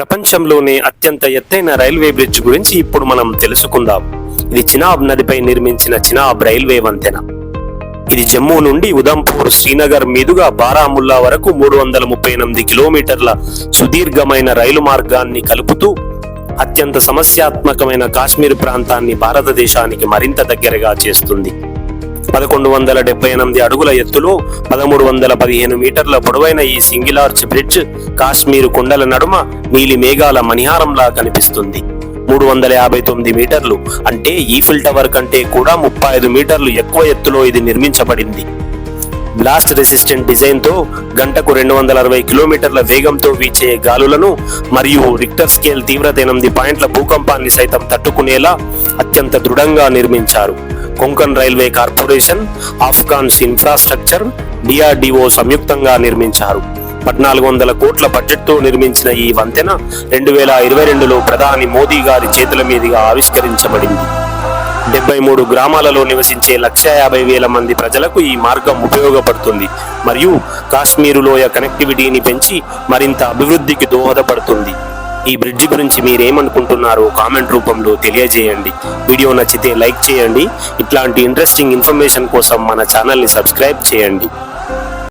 ప్రపంచంలోనే అత్యంత ఎత్తైన రైల్వే బ్రిడ్జ్ గురించి ఇప్పుడు మనం తెలుసుకుందాం. ఇది చినాబ్ నదిపై నిర్మించిన చినాబ్ రైల్వే వంతెన. ఇది జమ్మూ నుండి ఉదంపూర్ శ్రీనగర్ మీదుగా బారాముల్లా వరకు మూడు వందల ముప్పై ఎనిమిది కిలోమీటర్ల సుదీర్ఘమైన రైలు మార్గాన్ని కలుపుతూ అత్యంత సమస్యాత్మకమైన కాశ్మీర్ ప్రాంతాన్ని భారతదేశానికి మరింత దగ్గరగా చేస్తుంది. పదకొండు వందల డెబ్బై ఎనిమిది అడుగుల ఎత్తులో పదమూడు వందల పదిహేను మీటర్ల పొడవైన ఈ సింగిల్ ఆర్చ్ బ్రిడ్జ్ కాశ్మీరు కొండల నడుమ నీలి మేఘాల మణిహారంలా కనిపిస్తుంది. మూడు వందల యాభై తొమ్మిది మీటర్లు అంటే ఈఫిల్ టవర్ కంటే కూడా ముప్పై ఐదు మీటర్లు ఎక్కువ ఎత్తులో ఇది నిర్మించబడింది. బ్లాస్ట్ రెసిస్టెంట్ డిజైన్తో గంటకు రెండు వందల అరవై కిలోమీటర్ల వేగంతో వీచే గాలులను మరియు రిక్టర్ స్కేల్ తీవ్రత ఎనిమిది పాయింట్ల భూకంపాన్ని సైతం తట్టుకునేలా అత్యంత దృఢంగా నిర్మించారు. Konkan railway corporation Afcons infrastructure DRDO సంయుక్తంగా నిర్మించారు. పద్నాలుగు వందల కోట్ల బడ్జెట్తో నిర్మించిన ఈ వంతెన రెండు వేల ఇరవై రెండులో ప్రధాని మోదీ గారి చేతుల మీదుగా ఆవిష్కరించబడింది. డెబ్బై మూడు గ్రామాలలో నివసించే లక్ష యాభై వేల మంది ప్రజలకు ఈ మార్గం ఉపయోగపడుతుంది. మరియు కాశ్మీరు లోయ కనెక్టివిటీని పెంచి మరింత అభివృద్ధికి దోహదపడుతుంది. ఈ బ్రిడ్జి గురించి మీరేమనుకుంటున్నారో కామెంట్ రూపంలో తెలియజేయండి. వీడియో నచ్చితే లైక్ చేయండి. ఇట్లాంటి ఇంట్రెస్టింగ్ ఇన్ఫర్మేషన్ కోసం మన ఛానల్ని సబ్స్క్రైబ్ చేయండి.